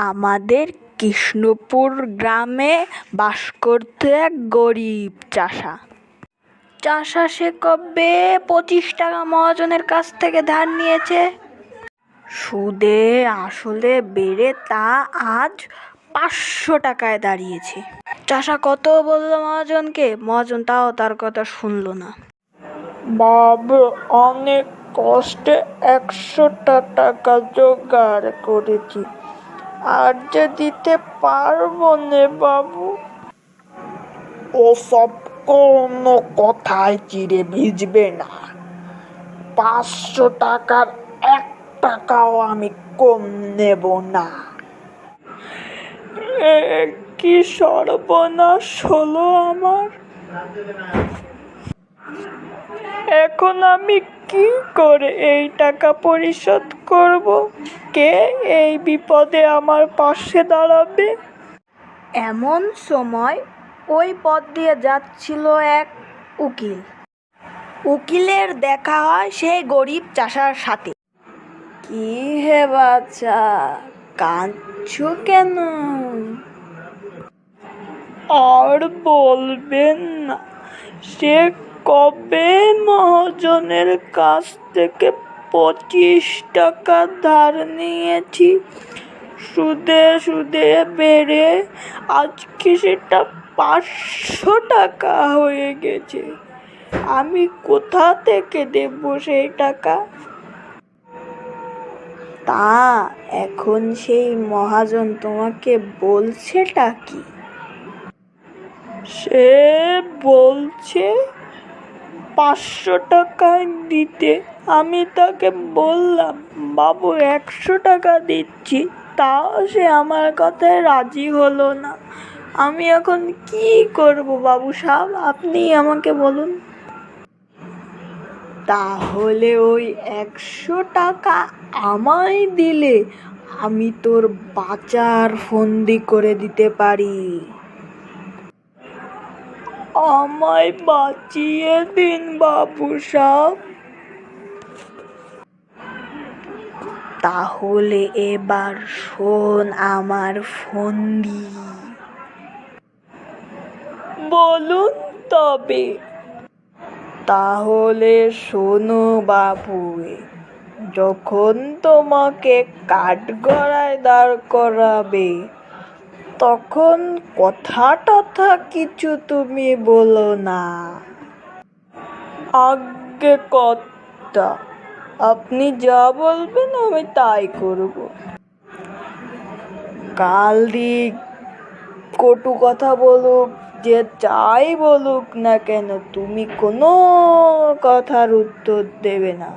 আমাদের কৃষ্ণপুর গ্রামে বাস করত এক গরিব চাষা। চাষা সে কবে পঁচিশ টাকা মহাজনের কাছ থেকে ধার নিয়েছে? সুদে আসলে বেড়ে তা আজ পাঁচশো টাকায় দাঁড়িয়েছে। চাষা কত বলল মহাজনকে? মহাজন তাও তার কথা শুনলো না। বাবা, অনেক কষ্টে একশোটা টাকা জোগাড় করেছি। আর যে দিতে পারব নে বাবু। ওসব কোনো কথায় চিড়ে ভিজবে না। পাঁচশো টাকার এক টাকাও আমি কম নেব না। কি সর্বনাশ হলো আমার? এখন আমি কি করে এই টাকা পরিশোধ করব? কে এই বিপদে আমার পাশে দাঁড়াবে? এমন সময় ওই পথ দিয়ে যাচ্ছিল এক উকিল। উকিলের দেখা হয় সেই গরিব চাষার সাথে। কি হে বাচ্চা কাঁদছো কেন? আর বলবেন না, সে কবে মহাজনের কাছ থেকে পঁচিশ টাকা ধার নিয়েছি? সুদে সুদে বেড়ে আজকে সেটা পাঁচশো টাকা হয়ে গেছে। আমি কোথা থেকে দেব সেই টাকা? তা, এখন সেই মহাজন তোমাকে বলছেটা কি? সে বলছে পাঁচশো টাকা দিতে। আমি তাকে বললাম, বাবু, একশো টাকা দিচ্ছি। তাও সে আমার কথায় রাজি হলো না। আমি এখন কি করব বাবু সাহেব, আপনি আমাকে বলুন। তাহলে ওই একশো টাকা আমায় দিলে আমি তোর বাচার ফন্দি করে দিতে পারি। আমায় বাঁচিয়ে দিন, বাবু সাহ তাহলে এবার শোন আমার ফন্দি। বলুন তবে। তাহলে শোনো বাবু, যখন তোমাকে কাঠগড়ায় দাঁড় করাবে তখন কথা টথা কিছু তুমি বলো না। আজ্ঞে কর্তা আপনি যা বলবেন আমি তাই করব। কাল দিক কটু কথা বলুক, যে যাই বলুক না কেন, তুমি কোনো কথার উত্তর দেবে না।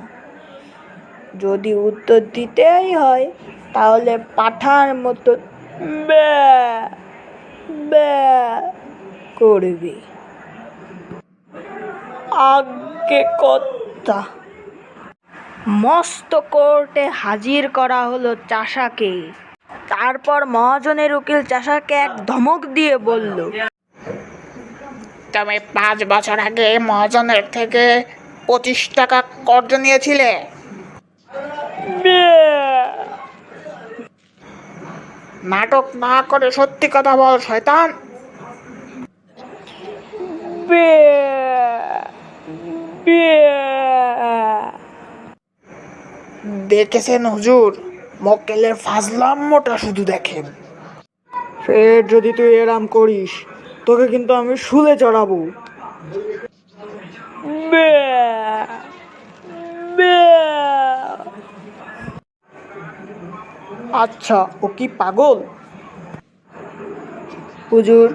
যদি উত্তর দিতেই হয়, তাহলে পাঠার মতো ব্যা ব্যা করবে আজ্ঞে কর্তা মস্ত কোর্টে হাজির করা হলো চাষাকে। তারপর মহাজনের উকিল চাষাকে এক ধমক দিয়ে বলল তুমি পাঁচ বছর আগে মহাজনের থেকে পঁচিশ টাকা কর্জ নিয়েছিলে? ব্যা নাটক না করে সত্যি কথা বল শয়তান। দেখেছেন হুজুর? মক্কেলের ফাজলাম মোটা শুধু দেখেন। ফের যদি তুই এরাম করিস তোকে কিন্তু আমি শুলে চড়াবো ব্যা ব্যা আচ্ছা ও কি পাগল? হুজুর,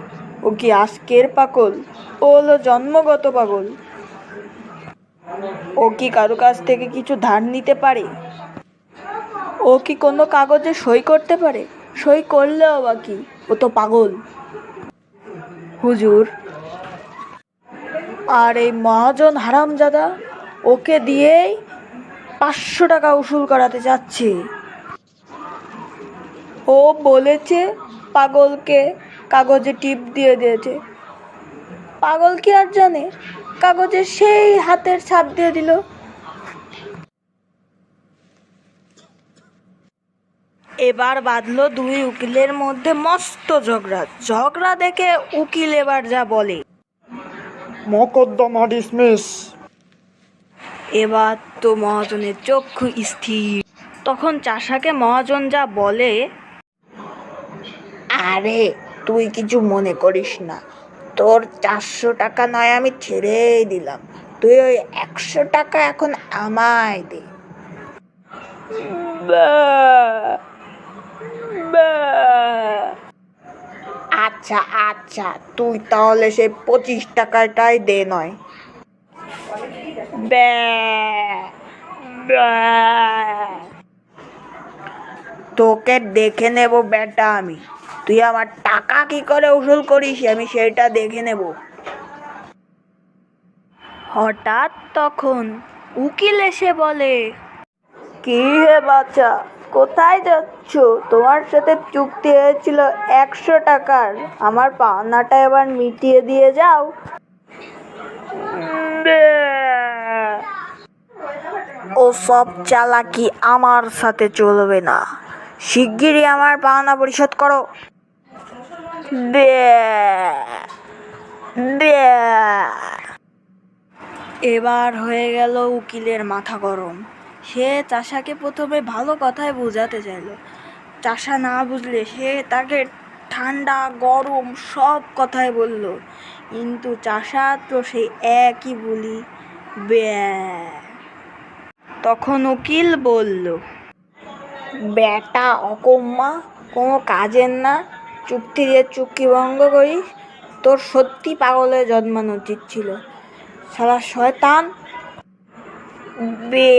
ও কি আজকের পাগল? ও হলো জন্মগত পাগল। ও কি কারও কাছ থেকে কিছু ধার নিতে পারে? ও কি কোনো কাগজে সই করতে পারে? সই করলেও বা কি? ও তো পাগল। হুজুর, আর এই মহাজন হারামজাদা ওকে দিয়েই পাঁচশো টাকা উসুল করাতে চাচ্ছে ও বলেছে পাগলকে কাগজে টিপ দিয়ে দিয়েছে। পাগল কি আর জানে? কাগজে সেই হাতের ছাপ দিয়ে দিল। এবার বাঁধলো দুই উকিলের মধ্যে মস্ত ঝগড়া। ঝগড়া দেখে উকিল এবার যা বলে। মোকদ্দমা ডিসমিস এবার তো মহাজনের চক্ষু স্থির। তখন চাষাকে মহাজন যা বলে আরে তুই কিছু মনে করিস না। তোর চারশো টাকা নয় আমি ছেড়েই দিলাম। তুই ওই একশো টাকা এখন আমায় দে। আচ্ছা আচ্ছা তুই তাহলে সেই পঁচিশ টাকাটাই দে নয়। তোকে দেখে নেব বেটা আমি। তুই আমার টাকা কি করে উসুল করিস? আমি সেটা দেখে নেব। হঠাৎ তখন উকিল এসে বলে কি হে বাচ্চা কোথায় যাচ্ছ? তোমার সাথে চুক্তি হয়েছিল একশো টাকার। আমার পাওনাটা এবার মিটিয়ে দিয়ে যাও। ও সব চালাকি আমার সাথে চলবে না। শিগগিরই আমার পাওনা পরিশোধ করো। এবার হয়ে গেল উকিলের মাথা গরম। সে চাষাকে প্রথমে ভালো কথায় বোঝাতে চাইলো। চাষা না বুঝলে সে তাকে ঠান্ডা গরম সব কথায় বলল। কিন্তু চাষা তো সেই একই বলি। ব্যা তখন উকিল বলল বেটা অকম্মা কোনো কাজের না। চুক্তি দিয়ে চুক্তি ভঙ্গ করি তোর সত্যি পাগলে জন্মানো উচিত ছিল। সারা শয়তান। বে